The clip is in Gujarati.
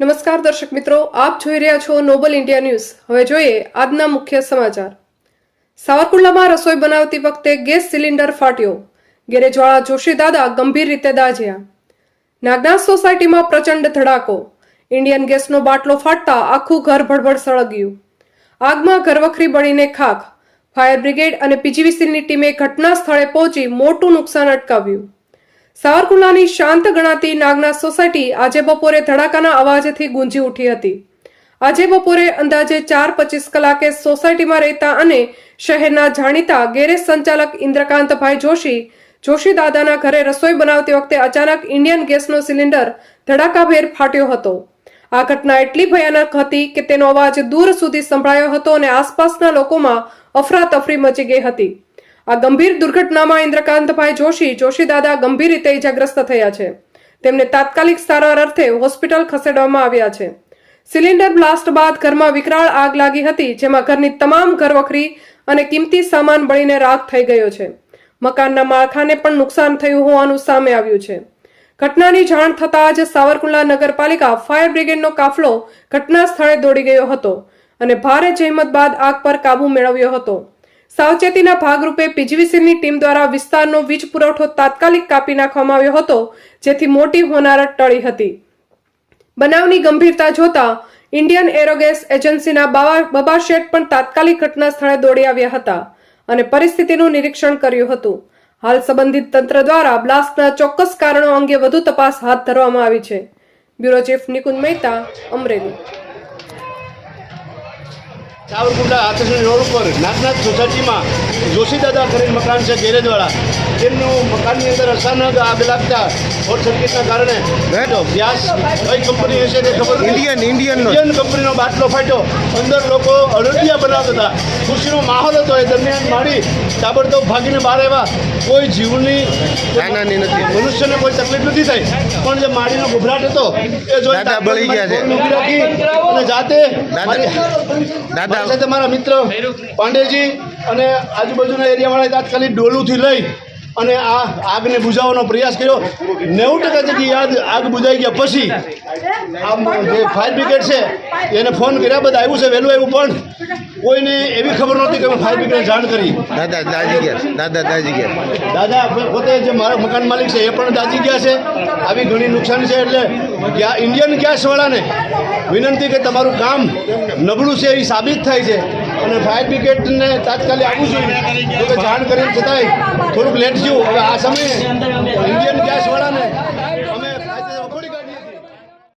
નમસ્કાર દર્શક મિત્રો, આપ જોઈ રહ્યા છો નોબલ ઇન્ડિયા ન્યૂઝ હવે જોઈએ આજના મુખ્ય સમાચાર. સાવરકુંડલામાં રસોઈ બનાવતી વખતે ગેસ સિલિન્ડર ફાટ્યો. ગેરેજવાળા જોશી દાદા ગંભીર રીતે દાઝ્યા. નાગનાથ સોસાયટીમાં પ્રચંડ ધડાકો. ઇન્ડિયન ગેસનો બાટલો ફાટતા આખું ઘર ભડભડ સળગ્યું. આગમાં ઘરવખરી બળીને ખાખ. ફાયર બ્રિગેડ અને પીજીવીસીની ટીમે ઘટના સ્થળે પહોંચી મોટું નુકસાન અટકાવ્યું. સાવરકુંડલાની શાંત ગણાતી નાગના સોસાયટી આજે બપોરે ધડાકાના અવાજથી ગુંજી ઉઠી હતી. આજે બપોરે અંદાજે ચાર પચીસ કલાકે સોસાયટીમાં રહેતા અને શહેરના જાણીતા ગેરેજ સંચાલક ઇન્દ્રકાંતભાઈ જોશી જોશી દાદાના ઘરે રસોઈ બનાવતી વખતે અચાનક ઇન્ડિયન ગેસનો સિલિન્ડર ધડાકાભેર ફાટ્યો હતો. આ ઘટના એટલી ભયાનક હતી કે તેનો અવાજ દૂર સુધી સંભળાયો હતો અને આસપાસના લોકોમાં અફરાતફરી મચી ગઈ હતી. આ ગંભીર દુર્ઘટનામાં ઇન્દ્રકાંતભાઈ જોશી જોશી દાદા ગંભીર રીતે ઇજાગ્રસ્ત થયા છે. તેમને તાત્કાલિક સારવાર અર્થે હોસ્પિટલ ખસેડવામાં આવ્યા છે. સિલિન્ડર બ્લાસ્ટ બાદ ઘરમાં વિકરાળ આગ લાગી હતી, જેમાં ઘરની તમામ ઘરવખરી અને કિંમતી સામાન બળીને રાખ થઈ ગયો છે. મકાનના માળખાને પણ નુકસાન થયું હોવાનું સામે આવ્યું છે. ઘટનાની જાણ થતાં જ સાવરકુંડલા નગરપાલિકા ફાયર બ્રિગેડનો કાફલો ઘટના સ્થળે દોડી ગયો હતો અને ભારે જહેમત બાદ આગ પર કાબુ મેળવ્યો હતો. સાવચેતીના ભાગરૂપે પીજીવીસીની ટીમ દ્વારા વિસ્તારનો વીજ પુરવઠો તાત્કાલિક કાપી નાખવામાં આવ્યો હતો, જેથી મોટી હોનારત ટળી હતી. બનાવની ગંભીરતા જોતા ઇન્ડિયન એરોગેસ એજન્સીના બબા શેઠ પણ તાત્કાલિક ઘટના સ્થળે દોડી આવ્યા હતા અને પરિસ્થિતિનું નિરીક્ષણ કર્યું હતું. હાલ સંબંધિત તંત્ર દ્વારા બ્લાસ્ટના ચોક્કસ કારણો અંગે વધુ તપાસ હાથ ધરવામાં આવી છે. Bureau chief Nikunj Mehta, Amreli. Savarkundla આકર્ષણ રોડ ઉપર નાગનાથ સોસાયટીમાં જોશીદાદા કરીને મકાન છે ગેરેજવાળા તેમનું મકાનની અંદર અચાનક આગ લાગતા શોર્ટ સર્કિટના કારણે વ્યાસ કઈ કંપની હશે તે ખબર ઇન્ડિયન ઇન્ડિયન ઇન્ડિયન કંપનીનો બાટલો ફાટ્યો. અંદર લોકો અડદિયા બનાવતા હતા. ખુશીનો માહોલ હતો. એ દરમિયાન મારી તાબડતોબ ભાગીને બહાર આવ્યા કોઈ જીવની નાનાની નથી. મનુષ્યને કોઈ તકલીફ નથી થઈ પણ જે માડીનો ગભરાટ હતો એ જોઈ બળી ગયા છે. રાખી અને જાતે દાદા- સાથે મારા મિત્ર પાંડેજી અને આજુબાજુના એરિયાવાળાએ તાત્કાલિક ડોલુથી લઈ અને આ આગને બુઝાવવાનો પ્રયાસ કર્યો નેવું ટકા જેટલી યાદ આગ બુઝાઈ ગયા પછી આમ જે ફાયર બ્રિગેડ છે એને ફોન કર્યા બધા આવ્યું છે વહેલું આવ્યું પણ કોઈને એવી ખબર નહોતી કે ફાયર બ્રિગેડ જાણ કરી. દાદા દાજી ગયા દાદા દાજી ગયા દાદા પોતે જે મારા મકાન માલિક છે એ પણ દાજી ગયા છે. આવી ઘણી નુકસાની છે એટલે ઇન્ડિયન ગેસવાળાને વિનંતી કે તમારું કામ નબળું છે એ સાબિત થાય છે. અને ફાયર બ્રિગેડને તાત્કાલિક આવવું જોઈએ તો જાણ કરીને છતાંય થોડુંક લેટ થયું. હવે આ સમયે ઇન્ડિયન